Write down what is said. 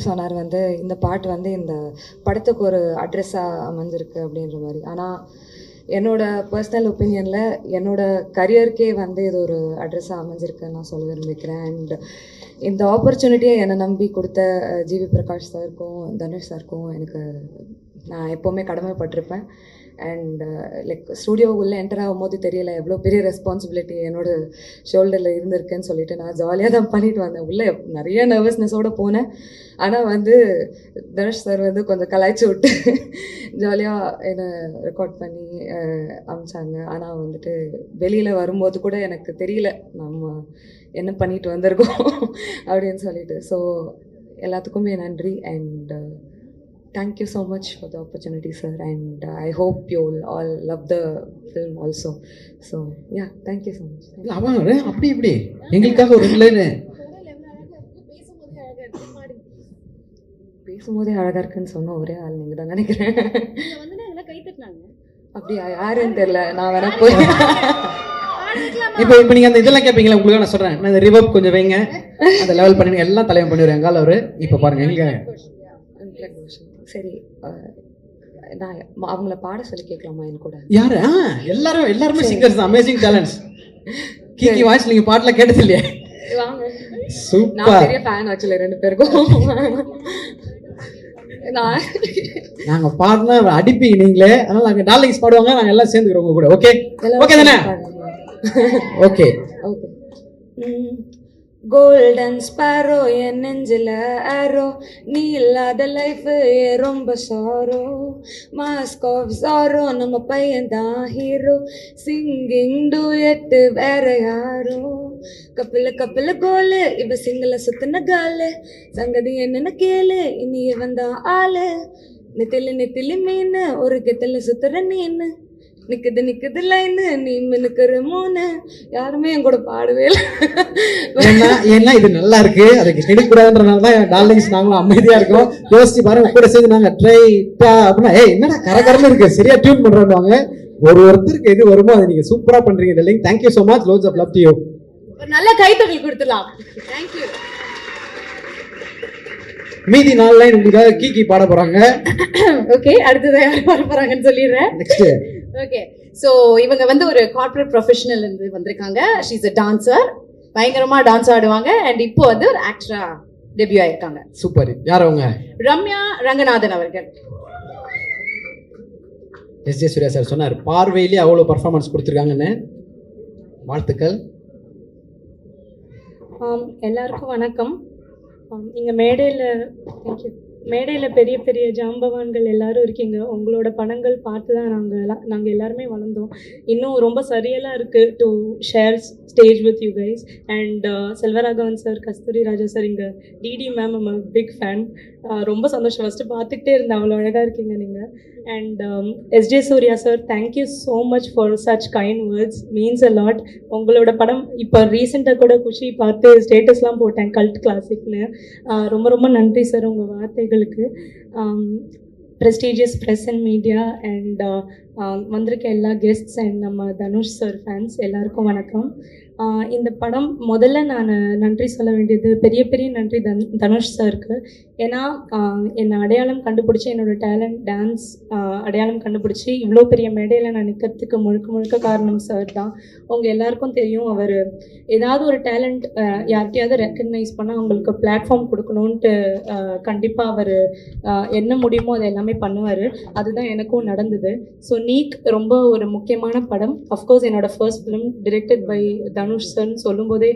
சொன்னார் வந்து இந்த பாட்டு வந்து இந்த படத்துக்கு ஒரு அட்ரெஸ்ஸாக அமைஞ்சிருக்கு அப்படின்ற மாதிரி. ஆனால் என்னோட பர்சனல் ஒப்பீனியனில் என்னோட கரியருக்கே வந்து இது ஒரு அட்ரெஸ்ஸாக அமைஞ்சிருக்குன்னு நான் சொல்ல விரும்பிக்கிறேன் அண்ட் இந்த ஆப்பர்ச்சுனிட்டியை என்னை நம்பி கொடுத்த ஜிவி பிரகாஷ் சாருக்கும் தனுஷ் சாருக்கும் எனக்கு நான் எப்போவுமே கடமைப்பட்டிருப்பேன். அண்ட் லைக் ஸ்டூடியோ உள்ளே என்டர் ஆகும்போது தெரியல எவ்வளோ பெரிய ரெஸ்பான்சிபிலிட்டி என்னோட ஷோல்டரில் இருந்திருக்குன்னு சொல்லிட்டு நான் ஜாலியாக தான் பண்ணிட்டு வந்தேன். உள்ளே நிறைய நர்வஸ்னஸோடு போனேன். ஆனால் வந்து தனுஷ் சார் வந்து கொஞ்சம் கலாய்ச்சி விட்டு ஜாலியாக என்னை ரெக்கார்ட் பண்ணி அமிச்சாங்க. ஆனால் வந்துட்டு வெளியில் வரும்போது கூட எனக்கு தெரியல நம்ம என்ன பண்ணிட்டு வந்திருக்கோம் அப்படின்னு சொல்லிட்டு. ஸோ எல்லாத்துக்குமே நன்றி. And thank you so much for the opportunity sir and I hope you all love the film also so yeah thank you so much இல்ல, அவன் ஒரு அப்படி இப்படி. எங்களுக்காக ஒரு லைனு பேசும்போதே அழகாக இருக்குன்னு சொன்ன ஒரே ஆள் நீங்கள் தான் நினைக்கிறேன். அப்படியா யாருன்னு தெரியல நான் வேணா போய் இப்போ இப்போ நீங்க அந்த இதெல்லாம் கேட்பீங்களா உங்களுக்கு நான் சொல்றேன். நான் இந்த ரிவர்ப் கொஞ்சம் வைங்க. அந்த லெவல் பண்ணிடுங்க. எல்லாம் தலைவன் பண்ணிடுவேன் எங்கால அவரு? இப்போ பாருங்க எங்க சரி நான் அவங்கள பாட சொல்லி கேட்கலாமா என் கூட? யாரு? எல்லாரும் எல்லாருமே சிங்கர்ஸ் அமேசிங் டேலண்ட்ஸ் கீக்கி வாய்ஸ் நீங்க பாட்டுல கேட்டது இல்லையா வாங்க நான் சூப்பர் பெரிய ஃபேன் ஆக்சுவலி ரெண்டு பேருக்கும். நாங்க பாடினா அடிப்பீங்க நீங்களே. அதனால நாங்க டார்லிங்ஸ் பாடுவாங்க நாங்க எல்லாம் சேர்ந்துக்கிறோம் உங்க கூட. ஓகே ஓகே தானே? ஓகே ஓகே கோல்டன் ஸ்பாரோ என் நெஞ்சில் ஆரோ நீ இல்லாத லைஃப் ரொம்ப சாரோ மாஸ்க் ஆஃப் சாரோ நம்ம பையன் தான் ஹீரோ சிங்கிங் டூயட்டு வேற யாரோ. கப்பில கப்பில கோலு இவ சிங்கிள சுத்தின காலு. சங்கதி என்னன்னு கேளு இனி இவன் தான் ஆளு. நெத்திலி நெத்திலி மீன் ஒரு கெத்தில சுத்துற நீன்னு நிக்குது நிக்குது லைனு நீ மினுக்குற மூணு யாருமே என் கூட பாடவே இல்லை. ஏன்னா இது நல்லா இருக்கு. அதுக்கு கெடுக்கூடாதுன்றனால தான் டார்லிங்ஸ் நாங்களும் அமைதியா இருக்கோம். யோசிச்சு பாருங்க கூட சேர்ந்து நாங்க ட்ரை அப்படின்னா ஏய் என்னடா கரகரன்னு இருக்கு. சரியா டியூன் பண்றாங்க ஒரு ஒருத்தருக்கு எது வருமோ அதை நீங்க சூப்பரா பண்றீங்க darling thank you so much lots of love to you ஒரு நல்ல கைத்தட்டல் கொடுத்துடலாம். தேங்க்யூ மீதி நாலு லைன் உங்களுக்காக கீக்கி பாட போறாங்க. ஓகே அடுத்தது யார் வர போறாங்கன்னு சொல்லிடுறேன். நெக்ஸ்ட் ஓகே ஸோ இவங்க வந்து ஒரு கார்ப்பரேட் ப்ரொஃபஷனல் இருந்து வந்திருக்காங்க. ஷீஸ் அ டான்சர் பயங்கரமா டான்ஸ் ஆடுவாங்க. அண்ட் இப்போ வந்து ஒரு ஆக்டரா டெபியூ ஆயிருக்காங்க. சூப்பர். யார் அவங்க? ரம்யா ரங்கநாதன் அவர்கள். எஸ் ஜே சூர்யா சார் சொன்னார் பார்வையிலே அவ்வளோ பர்ஃபார்மன்ஸ் கொடுத்துருக்காங்கன்னு. வாழ்த்துக்கள். ஆம், எல்லாருக்கும் வணக்கம். ஆம், இங்க மேடையில் தேங்க்யூ மேடையில் பெரிய பெரிய ஜாம்பவான்கள் எல்லாரும் இருக்கீங்க. உங்களோட படங்கள் பார்த்து தான் நாங்கள் நாங்கள் எல்லாருமே வளர்ந்தோம். இன்னும் ரொம்ப சரியலாக இருக்குது to share stage with you guys and Selvaraghavan sir Kasthuri Raja sir இங்கே DD ma'am am big fan ரொம்ப சந்தோஷம். ஃபஸ்ட்டு பார்த்துக்கிட்டே இருந்தேன். அவ்வளோ அழகாக இருக்கீங்க நீங்கள் and SJ Surya sir thank you so much for such kind words means a lot உங்களோட படம் இப்போ ரீசெண்டாக கூட குஷி பார்த்து ஸ்டேட்டஸ்லாம் போட்டேன். கல்ட் கிளாசிக்னு uh, ரொம்ப ரொம்ப நன்றி சார் உங்கள் எங்களுக்கு prestigious press and media and வந்திருக்க எல்லா கெஸ்ட்ஸ் அண்ட் நம்ம தனுஷ் சார் ஃபேன்ஸ் எல்லாருக்கும் வணக்கம். இந்த படம் முதல்ல நான் நன்றி சொல்ல வேண்டியது பெரிய பெரிய நன்றி தன் தனுஷ் சாருக்கு. ஏன்னா என்னை அடையாளம் கண்டுபிடிச்சி என்னோடய டேலண்ட் டான்ஸ் அடையாளம் கண்டுபிடிச்சி இவ்வளோ பெரிய மேடையில் நான் நிற்கிறதுக்கு முழுக்க முழுக்க காரணம் சார் தான். உங்கள் எல்லாருக்கும் தெரியும் அவர் ஏதாவது ஒரு டேலண்ட் யார்கிட்டையாவது ரெக்கக்னைஸ் பண்ணால் அவங்களுக்கு பிளாட்ஃபார்ம் கொடுக்கணுன்ட்டு கண்டிப்பாக அவர் என்ன முடியுமோ அதை எல்லாமே பண்ணுவார். அதுதான் எனக்கும் நடந்தது. ஸோ நீக் ரொம்ப ஒரு முக்கியமான படம். அஃப்கோர்ஸ் என்னோடய first film directed by Dhanush சர்னு சொல்லும்போதே